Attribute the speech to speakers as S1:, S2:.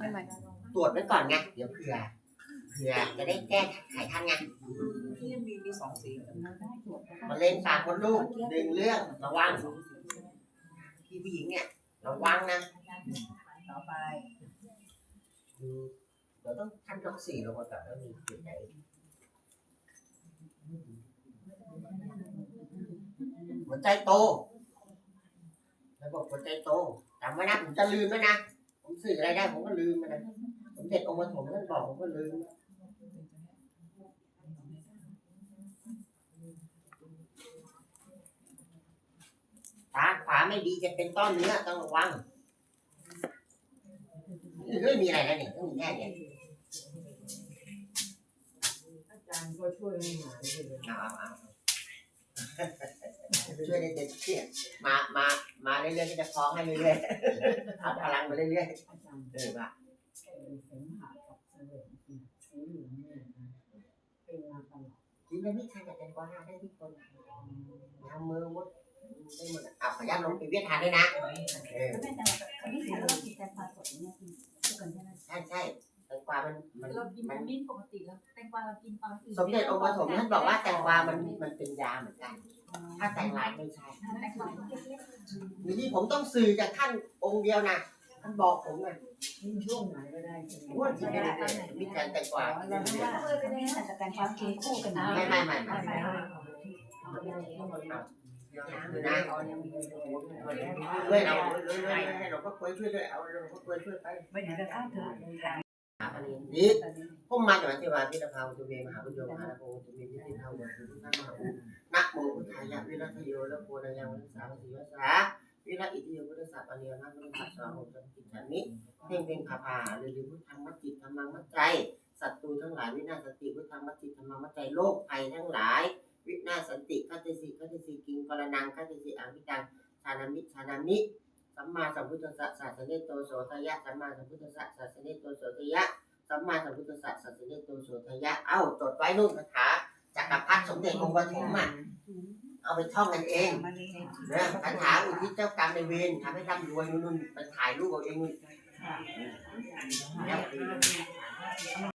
S1: ให้ใหม่
S2: ตรวจไว้ก่อนไงเดี๋ยวเผื่อเผื่อจะได้แก้ไขทันไง
S3: ที่มีมีสองสี
S2: มะเร็งปากมดลูกหนึ่งเรื่องระวังที่ผู้หญิงเนี่ยระวังนะ
S3: ต่อไป
S2: คือเราต้องท่านยกสี่ลงมาก่อนว่ามีจุดไหนหัวใจโตระบบหัวใจโตจำไว้นะผมจะลืมไว้นะ ผมสื่ออะไรได้ผมก็ลืมมันนะ ผมเด็กองค์ปฐมท่านบอกผมก็ลืมตาขวาไม่ดีจะเป็นต้อนเนื้อต้องระวังเรื่องมีอะไรนะเนี่ยต้องมีแน่เนี่ย
S3: อาจารย์ก็ช่วยให้หายเลย
S2: เอาเอาเอา ช่วยได้เต็มที่มามามาเรื่อยๆก็จะฟ้องให้เรื่อยๆเอาพลังมาเรื่อย
S3: อาจารย์
S2: ๆเออว่า
S3: เออเสมหะกับเสวงสีเหลืองเนี่ยเป็นมาตลอด
S2: กินแล้วนี่ใครจะเป็นกว่าได้ทุกคนน้ำมือมดได้หมดอะขออนุญาตลงไปเวียดทานด้วยนะเออ
S4: แล้วแม่แต่วันนี้เรากินแตงกวาสดเนี่ยกินทุกคนใช่ไหม
S2: ใช่ใช่แตงกวามันมัน
S4: เรากิน
S2: มัน
S4: มิ้นปกติแล้วแตงกวาเรากินตอนอื่น
S2: สมเด็จองค์ปฐมท่านบอกว่าแตงกวามันมันเป็นยาเหมือนกัน ถ้าแตงลายไม่ใช่
S4: แตงกวาเล็ก
S2: อยู่ที่ผมต้องสื่อจากท่านองค์เดียวนะท่านบอกผมนะ
S3: นี่ช่วงไหนก็ได้ใช่ไหม
S2: ว่าที่ไม่ได้เลยมีการแต่งกว่า
S4: ๆเราไม่ว่าเออเป็นยังไงแต่แตงกวากินคู่กันนะ
S2: ไม่ไม่ไม่ไม่คือนะด้วยเราด้วยให้เราก็คุยช่วยด้วยเอาเราก็คุยช่วยไป
S3: ไม่เห็นจะเข้าถึง
S2: หาอันนี้นี่ผมมาจากที่ว่าพิธภาวุตุเมมหาพุทโธมหาโพตุเมนิสิทาวะสุท่านมหาอุนะโมพุทธายะวิรัตโยและโพนายังวิสาวสีวสาวิรัตอิติโยพุทธสัพปเนียนะพุทธสัพสาหุสัมกิจฉันนิเพ่งเพ่งผาผาหรือพุทธังมัจจิตธรรมังมัจใจศัตรูทั้งหลายวินาศสติพุทธังมัจจิตธรรมังมัจใจโลกภัยทั้งหลาย วินาสันติคัตติสิคัตติสิกิงกรนังคัตติสิอังพิตังชานามิชานามิสัมมาสัมพุทธัสสะศาสเนโตโสทยะสัมมาสัมพุทธัสสะศาสเนโตโสทยะ สัมมาสัมพุทธัสสะศาสเนโตโสทยะ เอ้าจดไว้นู่นคาถาจักรพรรดิสมเด็จองค์ปฐมอะเอาไปท่องกันเองนะคาถาอุทิศเจ้ากรรมในเวรทำให้ร่ำรวยนู่นๆไปถ่ายรูปเอาเองนู่น
S3: ค่ะ
S2: แล้ว